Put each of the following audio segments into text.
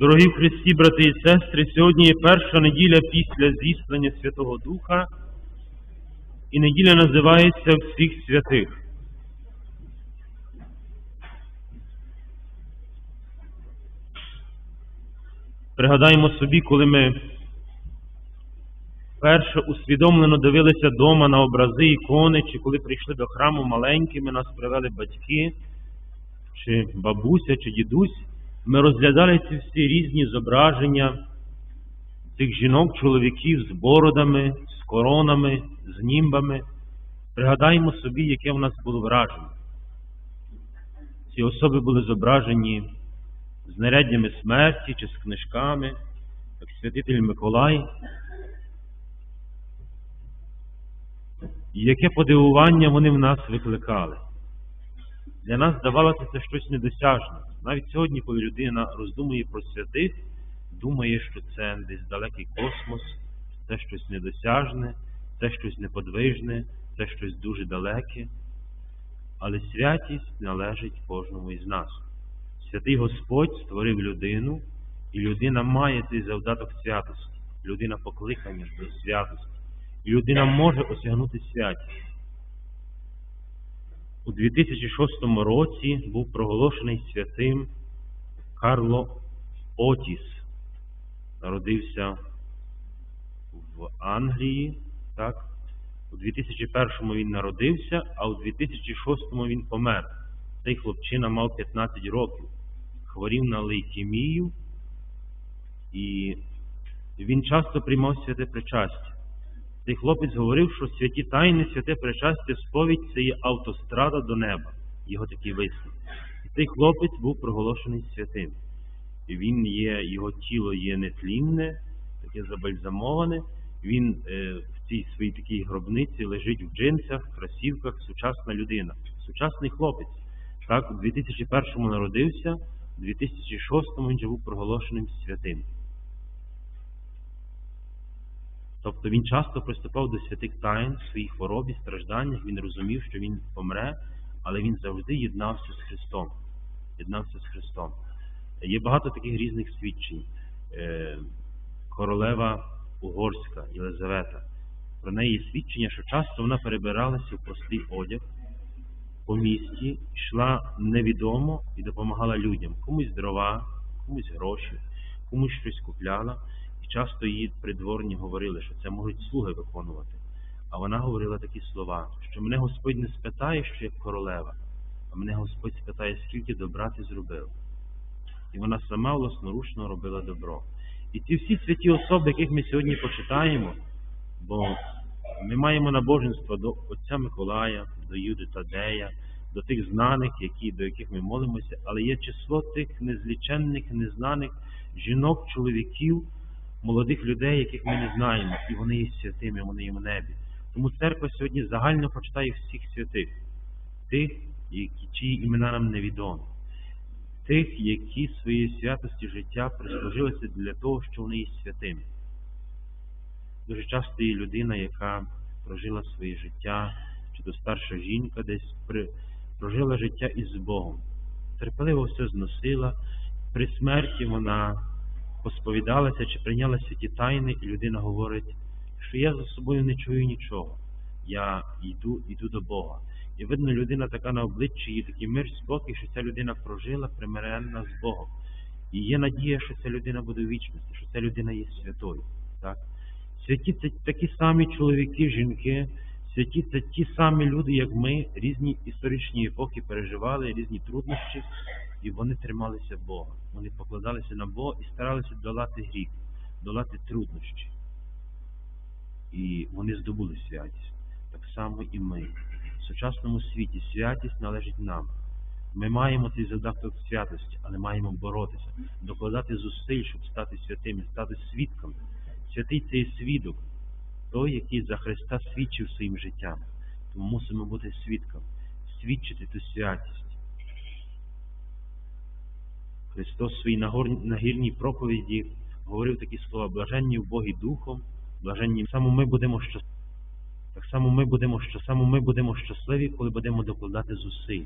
Дорогі в Христі, брати і сестри, сьогодні є перша неділя після зіслання Святого Духа, і неділя називається Всіх святих. Пригадаємо собі, коли ми вперше усвідомлено дивилися дома на образи ікони, чи коли прийшли до храму маленькими, нас привели батьки, чи бабуся, чи дідусь, ми розглядали ці всі різні зображення цих жінок, чоловіків з бородами, з коронами, з німбами. Пригадаємо собі, яке в нас було враження. Ці особи були зображені з наряднями смерті чи з книжками, як святитель Миколай. І яке подивування вони в нас викликали. Для нас здавалося це щось недосяжне. Навіть сьогодні, коли людина роздумує про святих, думає, що це десь далекий космос, це щось недосяжне, це щось неподвижне, це щось дуже далеке. Але святість належить кожному із нас. Святий Господь створив людину, і людина має цей завдаток святості. Людина покликання до святості. І людина може осягнути святість. У 2006 році був проголошений святим Карло Отіс. Народився в Англії. так? У 2001 він народився, а у 2006 він помер. Цей хлопчина мав 15 років, хворів на лейкемію, і він часто приймав святе причастя. Цей хлопець говорив, що святі тайни, святе причастя, сповідь це є автострада до неба. Його такий вислів. І цей хлопець був проголошений святим. І він є, його тіло є нетлінне, таке забальзамоване. Він е, в цій своїй такій гробниці лежить в джинсах, красівках, сучасна людина, сучасний хлопець. Так, у 2001 народився, у 2006 він же був проголошеним святим. Тобто він часто приступав до святих тайн в своїй хворобі, стражданнях, він розумів, що він помре, але він завжди єднався з Христом. Єднався з Христом. Є багато таких різних свідчень. Е, королева Угорська Єлизавета. Про неї є свідчення, що часто вона перебиралася в простий одяг по місті, йшла невідомо і допомагала людям. Комусь дрова, комусь гроші, комусь щось купляла. Часто її придворні говорили, що це можуть слуги виконувати. А вона говорила такі слова, що мене Господь не спитає, що як королева, а мене Господь спитає, скільки добра ти зробив. І вона сама власноручно робила добро. І ці всі святі особи, яких ми сьогодні почитаємо, бо ми маємо набоженство до Отця Миколая, до Юди Тадея, до тих знаних, які, до яких ми молимося, але є число тих незліченних, незнаних жінок, чоловіків, молодих людей, яких ми не знаємо, і вони є святими, вони є в небі. Тому церква сьогодні загально почитає всіх святих, тих, які, чиї імена нам невідомі, тих, які своєї святості життя прислужилися для того, що вони є святими. Дуже часто є людина, яка прожила своє життя, чи то старша жінка десь при, прожила життя із Богом, терпеливо все зносила, при смерті вона посповідалася чи прийняла святі тайни, і людина говорить, що я за собою не чую нічого. Я йду, йду до Бога. І видно, людина така на обличчі, є такий мир, спокій, що ця людина прожила примиренна з Богом. І є надія, що ця людина буде в вічності, що ця людина є святою. Так? Святі це такі самі чоловіки, жінки, святі це ті самі люди, як ми, різні історичні епохи переживали, різні труднощі, і вони трималися Бога. Вони покладалися на Бога і старалися долати гріх, долати труднощі. І вони здобули святість. Так само і ми. В сучасному світі святість належить нам. Ми маємо цей задаток святості, але маємо боротися, докладати зусиль, щоб стати святими, стати свідками. Святий це свідок, той, який за Христа свідчив своїм життям. Тому мусимо бути свідком, свідчити ту святість. Христос в своїй нагірній проповіді говорив такі слова, блаженні в Богі Духом, блаженні само ми будемо щасливі. Так само ми будемо, що само ми будемо щасливі, коли будемо докладати зусиль,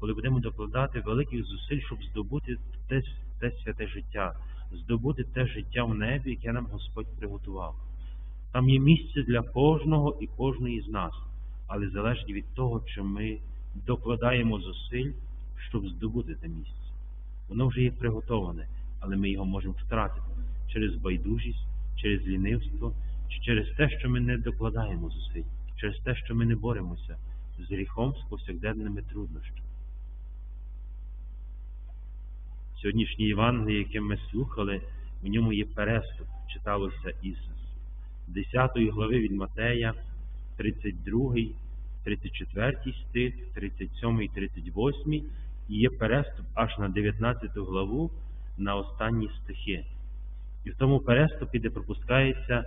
коли будемо докладати великих зусиль, щоб здобути те, те святе життя, здобути те життя в небі, яке нам Господь приготував. Там є місце для кожного і кожної з нас, але залежить від того, чи ми докладаємо зусиль, щоб здобути те місце. Воно вже є приготоване, але ми його можемо втратити через байдужість, через лінивство, чи через те, що ми не докладаємо зусиль, через те, що ми не боремося з гріхом, з повсякденними труднощами. Сьогоднішнє Євангеліє, яке ми слухали, в ньому є переступ, читалося із 10 глави від Матея, 32, 34 стих, 37, 38, і є переступ аж на 19 главу на останні стихи. І в тому переступі, де пропускається,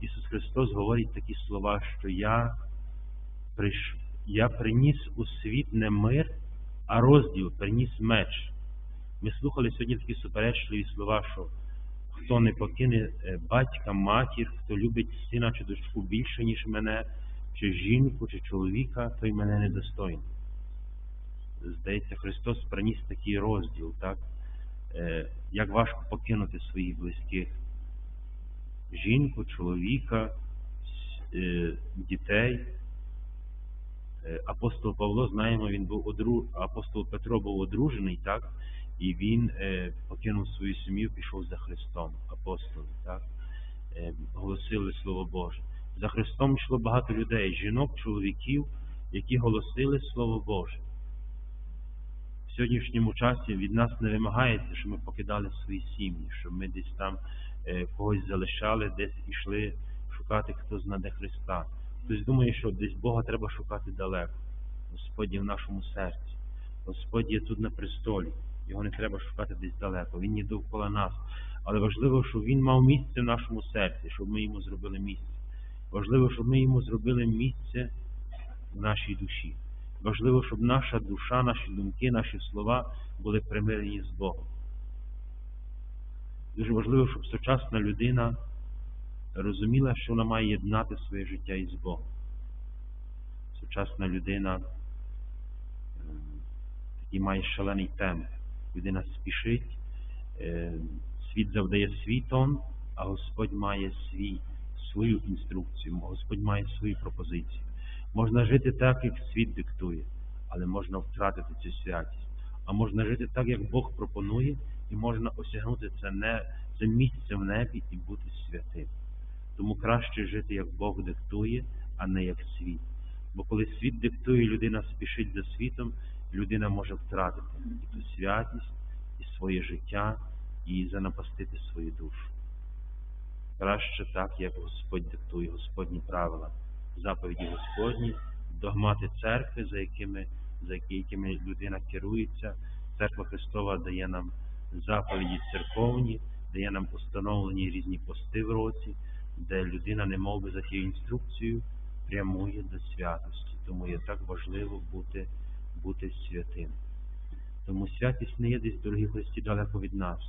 Ісус Христос говорить такі слова, що я, приш... я приніс у світ не мир, а розділ, приніс меч. Ми слухали сьогодні такі суперечливі слова, що хто не покине е, батька, матір, хто любить сина чи дочку більше, ніж мене, чи жінку, чи чоловіка, той мене недостойний. Здається, Христос приніс такий розділ, так? Е, як важко покинути своїх близьких жінку, чоловіка, е, дітей. Апостол Павло, знаємо, він був одру... апостол Петро був одружений, так? І він е, покинув свою сім'ю, пішов за Христом, апостоли, так? Е, голосили Слово Боже. За Христом йшло багато людей, жінок, чоловіків, які голосили Слово Боже. Сьогоднішньому часі від нас не вимагається, щоб ми покидали свої сім'ї, щоб ми десь там е, когось залишали, десь ішли шукати, хто знаде Христа. Хтось думає, що десь Бога треба шукати далеко. Господь є в нашому серці. Господь є тут на престолі. Його не треба шукати десь далеко. Він є довкола нас. Але важливо, щоб він мав місце в нашому серці, щоб ми йому зробили місце. Важливо, щоб ми йому зробили місце в нашій душі. Важливо, щоб наша душа, наші думки, наші слова були примирені з Богом. Дуже важливо, щоб сучасна людина розуміла, що вона має єднати своє життя із Богом. Сучасна людина такий має шалений темп людина спішить, е, світ завдає свій тон, а Господь має свій, свою інструкцію, Господь має свою пропозицію. Можна жити так, як світ диктує, але можна втратити цю святість. А можна жити так, як Бог пропонує, і можна осягнути це не це місце в небі і бути святим. Тому краще жити, як Бог диктує, а не як світ. Бо коли світ диктує, людина спішить за світом, людина може втратити і ту святість, і своє життя, і занапастити свою душу. Краще так, як Господь диктує Господні правила, заповіді Господні, догмати церкви, за якими за якими людина керується. Церква Христова дає нам заповіді церковні, дає нам установлені різні пости в році, де людина, не мов би за тією інструкцією, прямує до святості. Тому є так важливо бути бути святим. Тому святість не є десь, дорогі Христі, далеко від нас.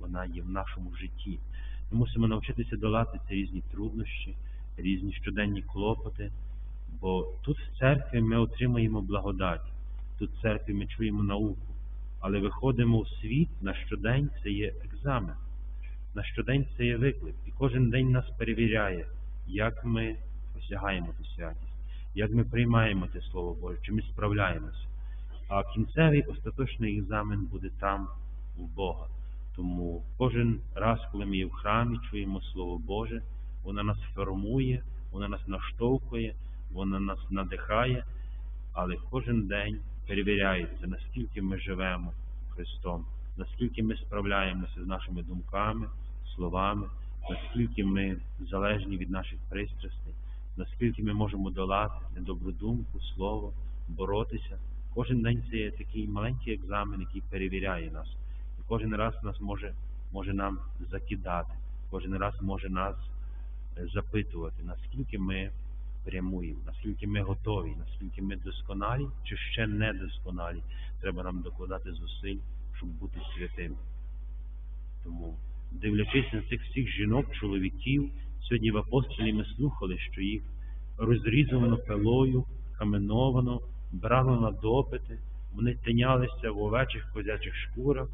Вона є в нашому житті. Ми мусимо навчитися долати ці різні труднощі, різні щоденні клопоти, бо тут в церкві ми отримуємо благодать, тут в церкві ми чуємо науку, але виходимо в світ на щодень це є екзамен, на щодень це є виклик. І кожен день нас перевіряє, як ми осягаємо ту святість, як ми приймаємо те Слово Боже, чи ми справляємося. А кінцевий остаточний екзамен буде там у Бога. Тому кожен раз, коли ми є в храмі, чуємо Слово Боже, воно нас формує, воно нас наштовхує, воно нас надихає, але кожен день перевіряється, наскільки ми живемо Христом, наскільки ми справляємося з нашими думками, словами, наскільки ми залежні від наших пристрастей, наскільки ми можемо долати недобру думку, слово, боротися. Кожен день це є такий маленький екзамен, який перевіряє нас. І кожен раз нас може може нам закидати, кожен раз може нас запитувати, наскільки ми прямуємо, наскільки ми готові, наскільки ми досконалі чи ще не досконалі. Треба нам докладати зусиль, щоб бути святими. Тому, дивлячись на цих всіх жінок, чоловіків, сьогодні в апостолі ми слухали, що їх розрізано пилою, каменовано брали на допити, вони тинялися в овечих козячих шкурах,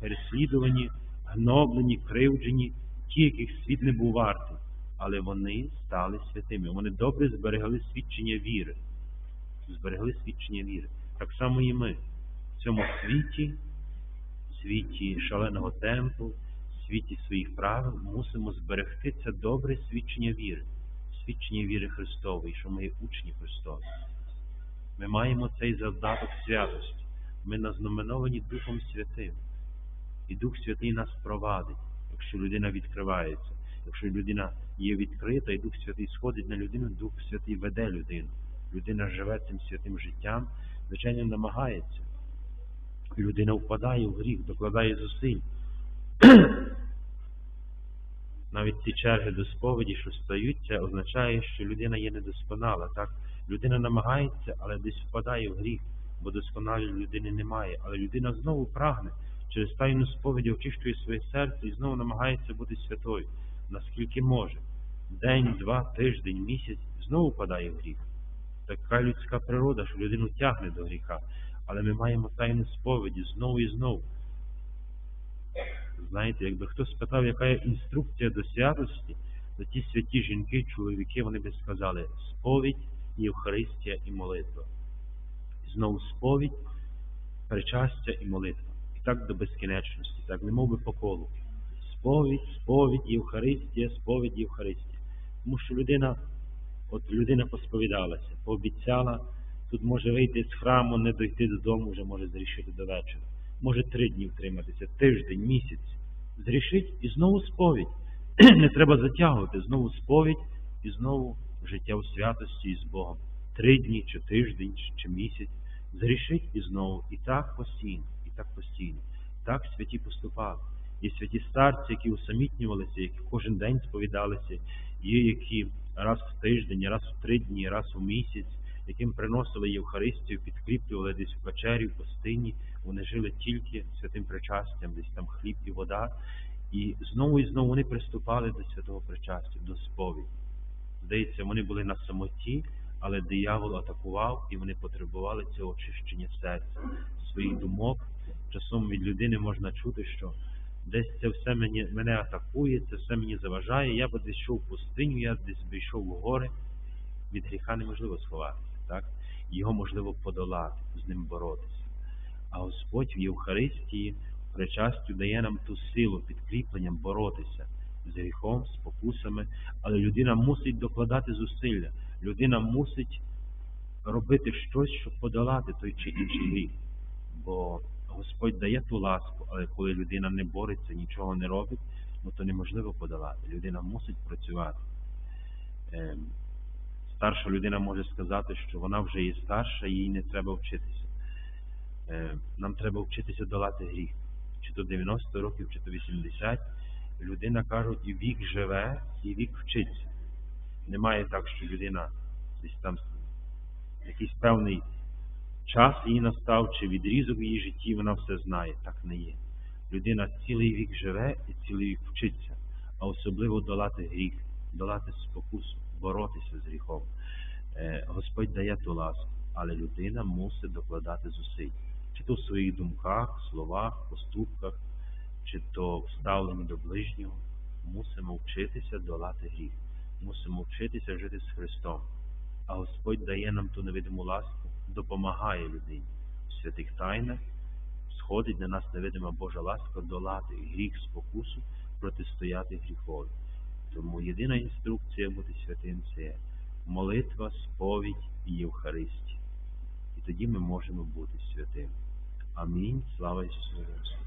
переслідувані, гноблені, кривджені, ті, яких світ не був вартий, але вони стали святими. Вони добре зберегли свідчення віри. Зберегли свідчення віри. Так само і ми в цьому світі, в світі шаленого темпу, світі своїх правил мусимо зберегти це добре свідчення віри, свідчення віри Христової, що ми є учні Христові. Ми маємо цей завдаток святості. Ми назнаменовані Духом Святим. І Дух Святий нас провадить, якщо людина відкривається. Якщо людина є відкрита, і Дух Святий сходить на людину, Дух Святий веде людину. Людина живе цим святим життям, звичайно, намагається. Людина впадає в гріх, докладає зусиль. Навіть ці черги до сповіді, що стають, це означає, що людина є недосконала. Так? Людина намагається, але десь впадає в гріх, бо досконалої людини немає. Але людина знову прагне через тайну сповіді очищує своє серце і знову намагається бути святою, наскільки може. День, два, тиждень, місяць знову впадає в гріх. Така людська природа, що людину тягне до гріха. Але ми маємо тайну сповіді знову і знову. Знаєте, якби хтось спитав, яка є інструкція до святості, то ті святі жінки, чоловіки, вони би сказали сповідь, Євхаристія і молитва. І знову сповідь, причастя і молитва. Так до безкінечності, так не мов би по колу. Сповідь, сповідь, Євхаристія, сповідь, Євхаристія. Тому що людина, от людина посповідалася, пообіцяла, тут може вийти з храму, не дойти додому, вже може зрішити до вечора. Може три дні втриматися, тиждень, місяць. Зрішить і знову сповідь. Не треба затягувати, знову сповідь і знову життя у святості із Богом. Три дні, чи тиждень, чи місяць. Зрішить і знову. І так постійно, так постійно. Так святі поступали. Є святі старці, які усамітнювалися, які кожен день сповідалися, є які раз в тиждень, раз в три дні, раз у місяць, яким приносили Євхаристію, підкріплювали десь в печері, в пустині. Вони жили тільки святим причастям, десь там хліб і вода. І знову і знову вони приступали до святого причастя, до сповіді. Здається, вони були на самоті, але диявол атакував і вони потребували цього очищення серця, своїх думок. Часом від людини можна чути, що десь це все мені, мене атакує, це все мені заважає, я би десь йшов в пустиню, я десь би йшов в гори. Від гріха неможливо сховатися, так? Його можливо подолати, з ним боротися. А Господь в Євхаристії причастю дає нам ту силу підкріпленням боротися з гріхом, з покусами, але людина мусить докладати зусилля, людина мусить робити щось, щоб подолати той чи інший гріх. Бо Господь дає ту ласку, але коли людина не бореться, нічого не робить, ну то неможливо подолати. Людина мусить працювати. Ем, Старша людина може сказати, що вона вже є старша, їй не треба вчитися. Е, Нам треба вчитися долати гріх. Чи то 90 років, чи то 80. Людина кажуть, і вік живе, і вік вчиться. Немає так, що людина десь там якийсь певний час їй настав, чи відрізок її житті, вона все знає. Так не є. Людина цілий вік живе і цілий вік вчиться, а особливо долати гріх, долати спокусу, боротися з гріхом. Е, Господь дає ту ласку, але людина мусить докладати зусиль чи то в своїх думках, словах, поступках, чи то в ставленні до ближнього, мусимо вчитися долати гріх, мусимо вчитися жити з Христом. А Господь дає нам ту невидиму ласку, допомагає людині в святих тайнах, сходить на нас невидима Божа ласка долати гріх спокусу, протистояти гріхові. Тому єдина інструкція бути святим це молитва, сповідь і Євхаристія. І тоді ми можемо бути святими. Амінь. Слава Ісусу.